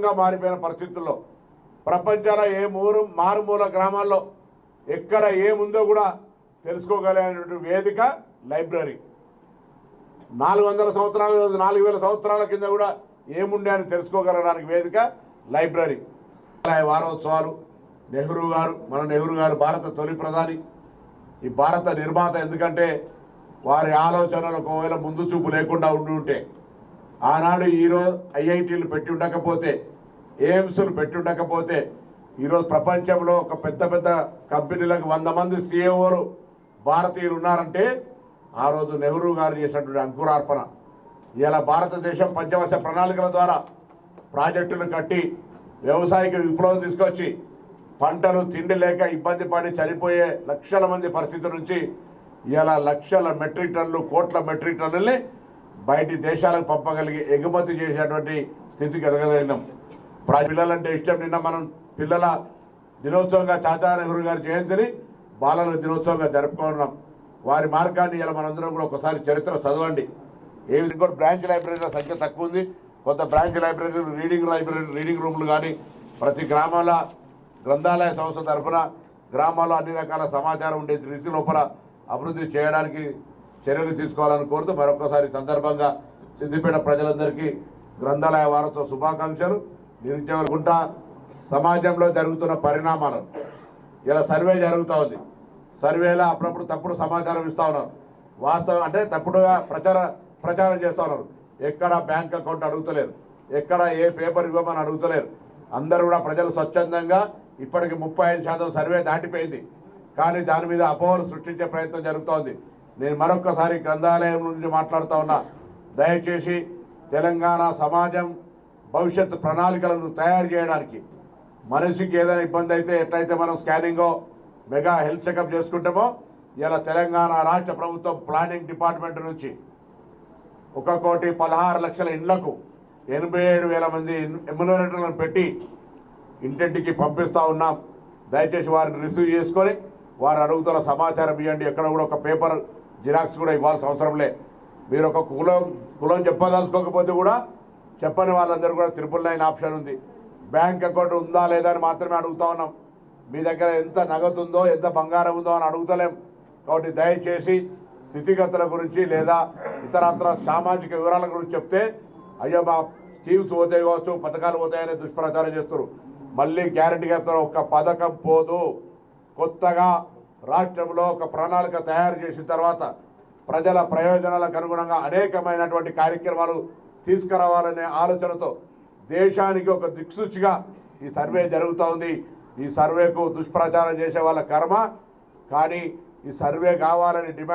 మారిపోయిన పరిస్థితుల్లో ప్రపంచాల ఏ మూరు మారుమూల గ్రామాల్లో ఎక్కడ ఏముందో కూడా తెలుసుకోగలిగినటువంటి వేదిక లైబ్రరీ. నాలుగు వందల సంవత్సరాలు నాలుగు వేల సంవత్సరాల కింద కూడా ఏముండే అని తెలుసుకోగలగడానికి వేదిక లైబ్రరీ. వారోత్సవాలు నెహ్రూ గారు మన నెహ్రూ గారు భారత తొలి ప్రధాని. ఈ భారత నిర్మాత ఎందుకంటే వారి ఆలోచనలు ఒకవేళ ముందు చూపు లేకుండా ఉండి ఉంటే ఆనాడు ఈరోజు ఐఐటీలు పెట్టి ఉండకపోతే ఎయిమ్స్లు పెట్టి ఉండకపోతే ఈరోజు ప్రపంచంలో ఒక పెద్ద పెద్ద కంపెనీలకు వంద మంది సిఇఓలు భారతీయులు ఉన్నారంటే ఆ రోజు నెహ్రూ గారు చేసినటువంటి అంకురార్పణ. ఇలా భారతదేశం పంచవర్ష ప్రణాళికల ద్వారా ప్రాజెక్టులు కట్టి వ్యవసాయకి విప్లవం తీసుకొచ్చి పంటలు తిండి లేక ఇబ్బంది పడి చనిపోయే లక్షల మంది పరిస్థితి నుంచి ఇలా లక్షల మెట్రిక్ టన్నులు కోట్ల మెట్రిక్ టన్నుల్ని బయటి దేశాలకు పంపగలిగి ఎగుమతి చేసేటువంటి స్థితికి ఎదగలిగినాం పిల్లలంటే ఇష్టం. నిన్న మనం పిల్లల దినోత్సవంగా చాచా నెహ్రూ గారి జయంతిని బాలల దినోత్సవంగా జరుపుకున్నాం వారి మార్గాన్ని ఇలా మనందరం కూడా ఒకసారి చరిత్ర చదవండి. ఏ విధంగా బ్రాంచ్ లైబ్రరీల సంఖ్య తక్కువ ఉంది. కొంత branch library reading library reading రూమ్లు కానీ ప్రతి గ్రామాల గ్రంథాలయ సంస్థ తరఫున గ్రామాల్లో అన్ని రకాల సమాచారం ఉండే రీతి లోపల అభివృద్ధి చేయడానికి చర్యలు తీసుకోవాలని కోరుతూ మరొకసారి సందర్భంగా సిద్దిపేట ప్రజలందరికీ గ్రంథాలయ వారసత్వ శుభాకాంక్షలు. నిరుద్యోగుకుంటా సమాజంలో జరుగుతున్న పరిణామాలను. ఇలా సర్వే జరుగుతూ ఉంది. సర్వేలో అప్పుడప్పుడు తప్పుడు సమాచారం ఇస్తూ ఉన్నారు. వాస్తవం అంటే తప్పుడుగా ప్రచార ప్రచారం చేస్తూ ఉన్నారు. ఎక్కడ బ్యాంక్ అకౌంట్ అడుగుతలేరు. ఎక్కడ ఏ పేపర్ ఇవ్వమని అడుగుతలేరు. అందరూ కూడా ప్రజలు స్వచ్ఛందంగా ఇప్పటికి ముప్పై ఐదు శాతం సర్వే దాటిపోయింది. కానీ దాని మీద అపోహలు సృష్టించే ప్రయత్నం జరుగుతోంది నేను మరొక్కసారి గ్రంథాలయం నుండి మాట్లాడుతూ ఉన్నా. దయచేసి తెలంగాణ సమాజం భవిష్యత్తు ప్రణాళికలను తయారు చేయడానికి మనిషికి ఏదైనా ఇబ్బంది అయితే ఎట్లయితే మనం స్కానింగో మెగా హెల్త్ చెకప్ చేసుకుంటామో ఇలా తెలంగాణ రాష్ట్ర ప్రభుత్వం ప్లానింగ్ డిపార్ట్మెంట్ నుంచి ఒక కోటి పదహారు లక్షల ఇండ్లకు ఎనభై ఏడు వేల మంది ఎమ్యునరేటర్లను పెట్టి ఇంటింటికి పంపిస్తూ ఉన్నాం. దయచేసి వారిని రిసీవ్ చేసుకొని వారు అడుగుతున్న సమాచారం ఇవ్వండి. ఎక్కడ కూడా ఒక పేపర్ జిరాక్స్ కూడా ఇవ్వాల్సిన అవసరం లే. మీరు ఒక కులం కులం చెప్పదలుచుకోకపోతే కూడా చెప్పని వాళ్ళందరూ కూడా త్రిపుల్ నైన్ ఆప్షన్ ఉంది. బ్యాంక్ అకౌంట్ ఉందా లేదా అని మాత్రమే అడుగుతా ఉన్నాం. మీ దగ్గర ఎంత నగదు ఉందో ఎంత బంగారం ఉందో అని అడుగుతలేం. కాబట్టి దయచేసి స్థితిగతుల గురించి లేదా ఇతరత్ర సామాజిక వివరాల గురించి చెప్తే అయ్యో మా స్కీమ్స్ పోతాయి కావచ్చు పథకాలు పోతాయని దుష్ప్రచారం చేస్తారు మళ్ళీ గ్యారంటీ చెప్తారు ఒక్క పథకం పోదు. కొత్తగా రాష్ట్రంలో ఒక ప్రణాళిక తయారు చేసిన తర్వాత ప్రజల ప్రయోజనాలకు అనుగుణంగా అనేకమైనటువంటి కార్యక్రమాలు తీసుకురావాలనే ఆలోచనతో దేశానికి ఒక దిక్సూచిగా ఈ సర్వే జరుగుతూ ఉంది. ఈ సర్వేకు దుష్ప్రచారం చేసే వాళ్ళ కర్మ. కానీ ఈ సర్వే కావాలని డిమాండ్